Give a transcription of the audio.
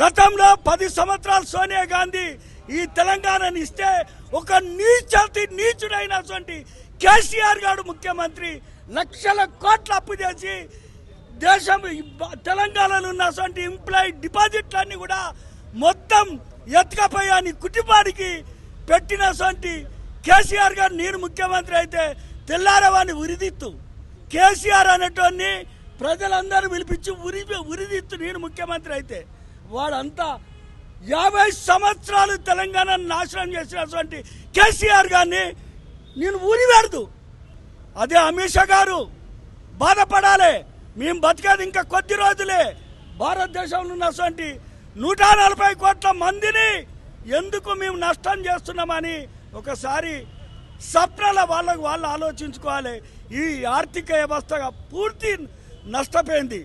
గతంలో పది సంవత్సరాలు సోనియా గాంధీ ఈ తెలంగాణని ఇస్తే ఒక నీచతి నీచుడైనటువంటి కేసీఆర్ గారు ముఖ్యమంత్రి లక్షల కోట్ల అప్పు చేసి దేశం తెలంగాణలో ఉన్నటువంటి ఎంప్లాయీ డిపాజిట్లన్నీ కూడా మొత్తం ఎత్తుకపోయి అని కుటుంబానికి పెట్టినటువంటి కేసీఆర్ గారు నేను ముఖ్యమంత్రి అయితే తెల్లారవాన్ని ఉరిదిత్తు. కేసీఆర్ అనేటోన్ని ప్రజలందరూ పిలిపించి ఉరి ఉరిదిత్తు నేను ముఖ్యమంత్రి అయితే. వాడంతా యాభై సంవత్సరాలు తెలంగాణ నాశనం చేసినటువంటి కేసీఆర్ గారిని నేను ఊరివేడదు అదే అమిత్ షా గారు బాధపడాలి. మేము బతికేది ఇంకా కొద్ది రోజులే. భారతదేశంలో ఉన్నటువంటి నూట నలభై కోట్ల మందిని ఎందుకు మేము నష్టం చేస్తున్నామని ఒకసారి సప్నల వాళ్ళకు వాళ్ళు ఆలోచించుకోవాలి. ఈ ఆర్థిక వ్యవస్థగా పూర్తి నష్టపోయింది.